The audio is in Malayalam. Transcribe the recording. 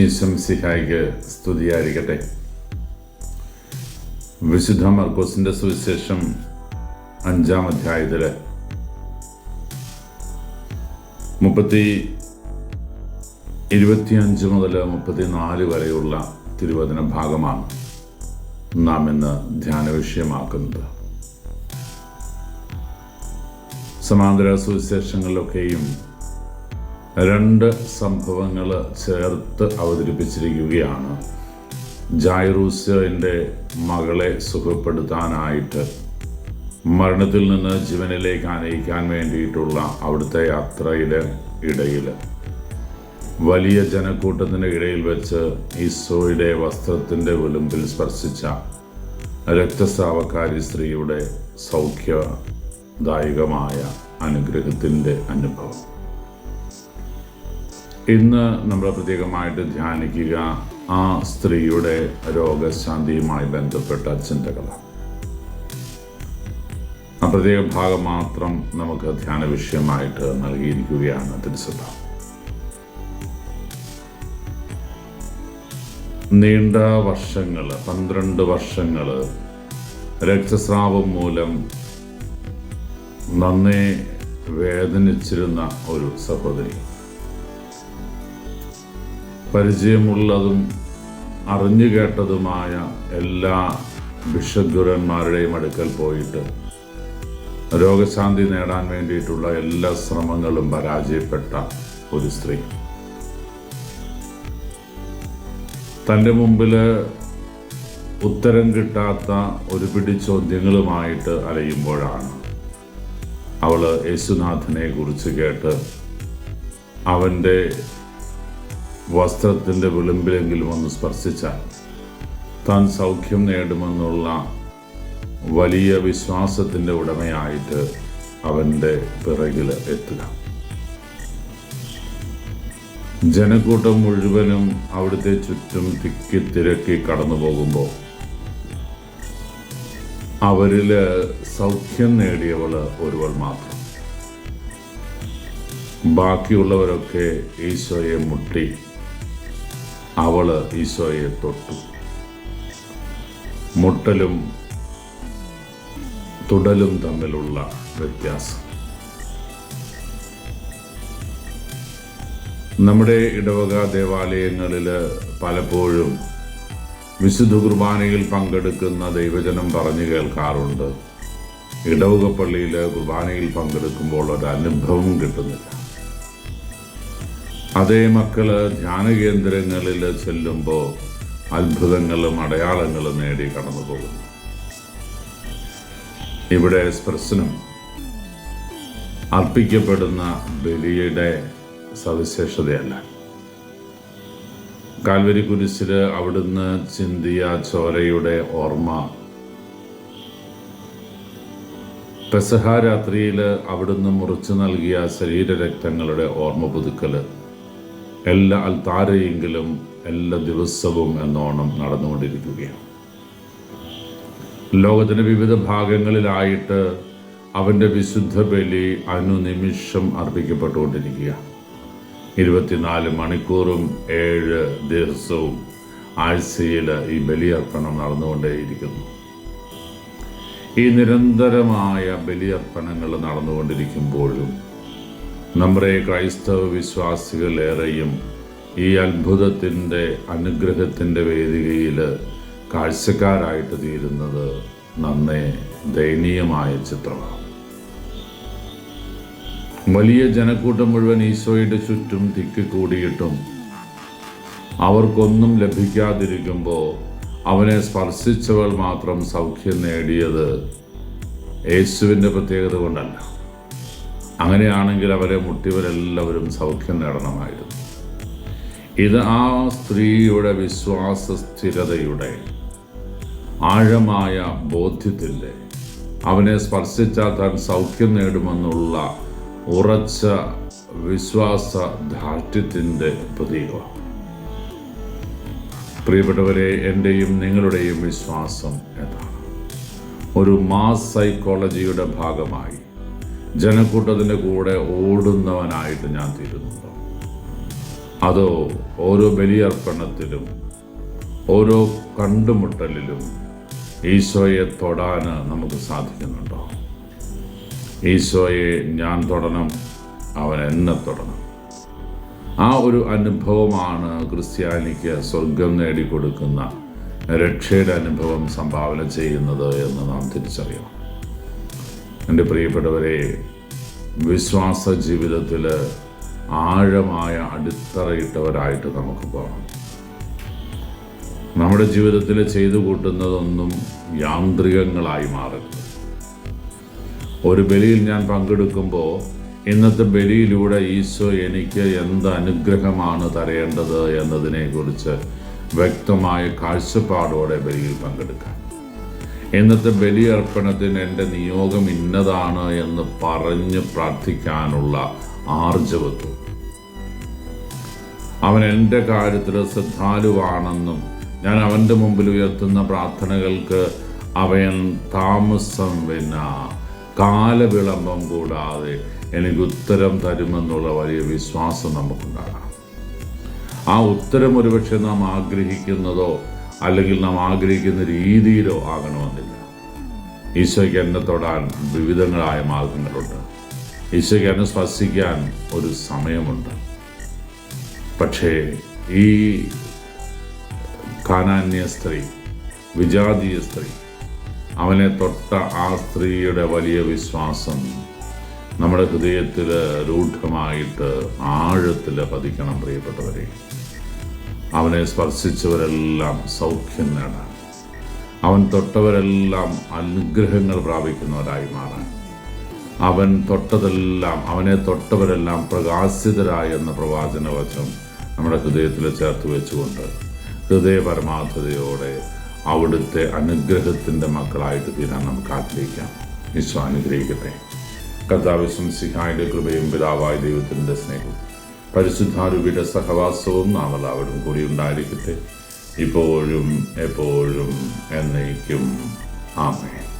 ഈശംസിഹായിക്ക് സ്തുതിയായിരിക്കട്ടെ. വിശുദ്ധ മർക്കോസിന്റെ സുവിശേഷം അഞ്ചാം അധ്യായത്തിൽ മുപ്പത്തി ഇരുപത്തിയഞ്ച് മുതൽ മുപ്പത്തിനാല് വരെയുള്ള തിരുവചന ഭാഗമാണ് നാം ഇന്ന് ധ്യാന വിഷയമാക്കുന്നത്. സമാന്തര സുവിശേഷങ്ങളിലൊക്കെയും രണ്ട് സംഭവങ്ങൾ ചേർത്ത് അവതരിപ്പിച്ചിരിക്കുകയാണ്. ജായറൂസിന്റെ മകളെ സുഖപ്പെടുത്താനായിട്ട് മരണത്തിൽ നിന്ന് ജീവനിലേക്ക് ആനയിക്കാൻ വേണ്ടിയിട്ടുള്ള അവിടുത്തെ യാത്രയുടെ ഇടയിൽ. വലിയ ജനക്കൂട്ടത്തിന്റെ ഇടയിൽ വെച്ച് ഈശോയുടെ വസ്ത്രത്തിന്റെ വിളിമ്പിൽ സ്പർശിച്ച രക്തസ്രാവക്കാരി സ്ത്രീയുടെ സൗഖ്യദായകമായ അനുഗ്രഹത്തിന്റെ അനുഭവം. ഇന്ന് നമ്മൾ പ്രത്യേകമായിട്ട് ധ്യാനിക്കുക ആ സ്ത്രീയുടെ രോഗശാന്തിയുമായി ബന്ധപ്പെട്ട ചിന്തകളാണ് ആ പ്രത്യേക ഭാഗം മാത്രം നമുക്ക് ധ്യാന വിഷയമായിട്ട് നൽകിയിരിക്കുകയാണ് തിരുസഭ നീണ്ട വർഷങ്ങൾ പന്ത്രണ്ട് വർഷങ്ങൾ രക്തസ്രാവം മൂലം നന്നേ വേദനിച്ചിരുന്ന ഒരു സഹോദരി. പരിചയമുള്ളതും അറിഞ്ഞു കേട്ടതുമായ എല്ലാ ബിഷഗുരന്മാരുടെയും അടുക്കൽ പോയിട്ട് രോഗശാന്തി നേടാൻ വേണ്ടിയിട്ടുള്ള എല്ലാ ശ്രമങ്ങളും പരാജയപ്പെട്ട ഒരു സ്ത്രീ. തന്റെ മുമ്പിൽ ഉത്തരം കിട്ടാത്ത ഒരു പിടി ചോദ്യങ്ങളുമായിട്ട് അലയുമ്പോഴാണ് അവൾ യേശുനാഥനെ കുറിച്ച് കേട്ട് അവന്റെ വസ്ത്രത്തിന്റെ വിളിമ്പിലെങ്കിലും ഒന്ന് സ്പർശിച്ചാൽ താൻ സൗഖ്യം നേടുമെന്നുള്ള വലിയ വിശ്വാസത്തിന്റെ ഉടമയായിട്ട് അവന്റെ പിറകിൽ എത്തുക. ജനക്കൂട്ടം മുഴുവനും അവിടുത്തെ ചുറ്റും തിക്കി തിരക്കി കടന്നു പോകുമ്പോൾ അവരിൽ സൗഖ്യം നേടിയവൾ ഒരുവൾ മാത്രം. ബാക്കിയുള്ളവരൊക്കെ ഈശോയെ മുട്ടി അവൾ ഈശോയെ തൊട്ടു. മുട്ടലും തുടലും തമ്മിലുള്ള വ്യത്യാസം. നമ്മുടെ ഇടവക ദേവാലയങ്ങളിൽ പലപ്പോഴും വിശുദ്ധ കുർബാനയിൽ പങ്കെടുക്കുന്ന ദൈവജനം പറഞ്ഞു കേൾക്കാറുണ്ട്. ഇടവക പള്ളിയിൽ കുർബാനയിൽ പങ്കെടുക്കുമ്പോൾ ഒരു അനുഭവം കിട്ടുന്നില്ല. അതേ മക്കൾ ധ്യാന കേന്ദ്രങ്ങളിൽ ചെല്ലുമ്പോൾ അത്ഭുതങ്ങളും അടയാളങ്ങളും നേടി കടന്നു പോകുന്നു. ഇവിടെ സ്പർശനം. അർപ്പിക്കപ്പെടുന്ന ബലിയുടെ സവിശേഷതയല്ല. കാൽവരി കുരിശിൽ അവിടുന്ന് ചിന്തിയ ചോരയുടെ ഓർമ്മ. പെസഹ രാത്രിയിൽ അവിടുന്ന് മുറിച്ചു നൽകിയ ശരീരരക്തങ്ങളുടെ ഓർമ്മ പുതുക്കൽ. എല്ലാ അൽത്താരയെങ്കിലും എല്ലാ ദിവസവും എന്നോണം നടന്നുകൊണ്ടിരിക്കുകയാണ്. ലോകത്തിന്റെ വിവിധ ഭാഗങ്ങളിലായിട്ട് അവന്റെ വിശുദ്ധ ബലി അനുനിമിഷം അർപ്പിക്കപ്പെട്ടുകൊണ്ടിരിക്കുക ഇരുപത്തിനാല് മണിക്കൂറും ഏഴ് ദിവസവും ആഴ്ചയിൽ ഈ ബലിയർപ്പണം നടന്നുകൊണ്ടേയിരിക്കുന്നു. ഈ നിരന്തരമായ ബലിയർപ്പണങ്ങൾ നടന്നുകൊണ്ടിരിക്കുമ്പോഴും നമ്മുടെ ക്രൈസ്തവ വിശ്വാസികളേറെയും ഈ അത്ഭുതത്തിന്റെ അനുഗ്രഹത്തിന്റെ വേദികയിൽ കാഴ്ചക്കാരായിട്ട് തീരുന്നത് നന്നേ ദയനീയമായ ചിത്രമാണ്. വലിയ ജനക്കൂട്ടം മുഴുവൻ ഈശോയുടെ ചുറ്റും തിക്കി കൂടിയിട്ടും അവർക്കൊന്നും ലഭിക്കാതിരിക്കുമ്പോൾ അവനെ സ്പർശിച്ചവൾ മാത്രം സൗഖ്യം നേടിയത് യേശുവിന്റെ പ്രത്യേകത കൊണ്ടല്ല. അങ്ങനെയാണെങ്കിൽ അവരെ മുട്ടിയവരെല്ലാവരും സൗഖ്യം നേടണമായിരുന്നു. ഇത് ആ സ്ത്രീയുടെ വിശ്വാസ സ്ഥിരതയുടെ ആഴമായ ബോധ്യത്തിന്റെ അവനെ സ്പർശിച്ചാൽ താൻ സൗഖ്യം നേടുമെന്നുള്ള ഉറച്ച വിശ്വാസ ദാർഢ്യത്തിന്റെ പ്രതീകമാണ്. പ്രിയപ്പെട്ടവരെ എന്റെയും നിങ്ങളുടെയും വിശ്വാസം എന്താണ് ഒരു മാസ് സൈക്കോളജിയുടെ ഭാഗമായി ജനക്കൂട്ടത്തിന്റെ കൂടെ ഓടുന്നവനായിട്ട് ഞാൻ തീരുന്നുണ്ടോ? അതോ ഓരോ ബലിയർപ്പണത്തിലും ഓരോ കണ്ടുമുട്ടലിലും ഈശോയെ തൊടാൻ നമുക്ക് സാധിക്കുന്നുണ്ടോ? ഈശോയെ ഞാൻ തൊടണം അവൻ എന്നെ തൊടണം. ആ ഒരു അനുഭവമാണ് ക്രിസ്ത്യാനിക്ക് സ്വർഗം നേടിക്കൊടുക്കുന്ന രക്ഷയുടെ അനുഭവം സംഭാവന ചെയ്യുന്നത് എന്ന് നാം തിരിച്ചറിയണം. എന്റെ പ്രിയപ്പെട്ടവരെ വിശ്വാസ ജീവിതത്തിൽ ആഴമായ അടിത്തറയിട്ടവരായിട്ട് നമുക്ക് പോകണം നമ്മുടെ ജീവിതത്തിൽ ചെയ്തു കൂട്ടുന്നതൊന്നും യാന്ത്രികങ്ങളായി മാറരുത്. ഒരു ബലിയിൽ ഞാൻ പങ്കെടുക്കുമ്പോൾ ഇന്നത്തെ ബലിയിലൂടെ ഈശോ എനിക്ക് എന്ത് അനുഗ്രഹമാണ് തരേണ്ടത് എന്നതിനെക്കുറിച്ച് വ്യക്തമായ കാഴ്ചപ്പാടോടെ ബലിയിൽ പങ്കെടുക്കാം ഇന്നത്തെ ബലിയർപ്പണത്തിന് എന്റെ നിയോഗം ഇന്നതാണ് എന്ന് പറഞ്ഞ് പ്രാർത്ഥിക്കാനുള്ള ആർജവത്വം. അവൻ എന്റെ കാര്യത്തിൽ ശ്രദ്ധാലുവാണെന്നും ഞാൻ അവന്റെ മുമ്പിൽ ഉയർത്തുന്ന പ്രാർത്ഥനകൾക്ക് അവൻ താമസം പിന്നെ കാലവിളംബം കൂടാതെ എനിക്ക് ഉത്തരം തരുമെന്നുള്ള വലിയ വിശ്വാസം നമുക്കുണ്ടാകാം ആ ഉത്തരം ഒരുപക്ഷെ നാം ആഗ്രഹിക്കുന്നതോ അല്ലെങ്കിൽ നാം ആഗ്രഹിക്കുന്ന രീതിയിലോ ആകണമെന്നില്ല. ഈശോയ്ക്ക് എന്നെ തൊടാൻ വിവിധങ്ങളായ മാർഗങ്ങളുണ്ട്. ഈശോയ്ക്ക് എന്നെ സ്പർശിക്കാൻ ഒരു സമയമുണ്ട്. പക്ഷേ ഈ കാനാന്യ സ്ത്രീ വിജാതീയ സ്ത്രീ അവനെ തൊട്ട ആ സ്ത്രീയുടെ വലിയ വിശ്വാസം നമ്മുടെ ഹൃദയത്തിൽ രൂഢമായിട്ട് ആഴത്തിൽ പതിക്കണം പ്രിയപ്പെട്ടവരെ. അവനെ സ്പർശിച്ചവരെല്ലാം സൗഖ്യം നേടാൻ. അവൻ തൊട്ടവരെല്ലാം അനുഗ്രഹങ്ങൾ പ്രാപിക്കുന്നവരായി മാറാൻ. അവൻ തൊട്ടതെല്ലാം അവനെ തൊട്ടവരെല്ലാം പ്രകാശിതരായ എന്ന പ്രവാചന വചനം നമ്മുടെ ഹൃദയത്തിൽ ചേർത്ത് വെച്ചുകൊണ്ട് ഹൃദയ പരമാർത്ഥതയോടെ അവിടുത്തെ അനുഗ്രഹത്തിന്റെ മക്കളായിട്ട് തീരാൻ നമുക്ക് ആഗ്രഹിക്കാം. ഈശോ അനുഗ്രഹിക്കട്ടെ. കർത്താവ് കൃപയും പിതാവായ ദൈവത്തിന്റെ സ്നേഹവും പരിശുദ്ധാരൂപിയുടെ സഹവാസവും നാം എല്ലാവരും കൂടി ഉണ്ടായിരിക്കട്ടെ. ഇപ്പോഴും എപ്പോഴും എന്നേക്കും. ആമേ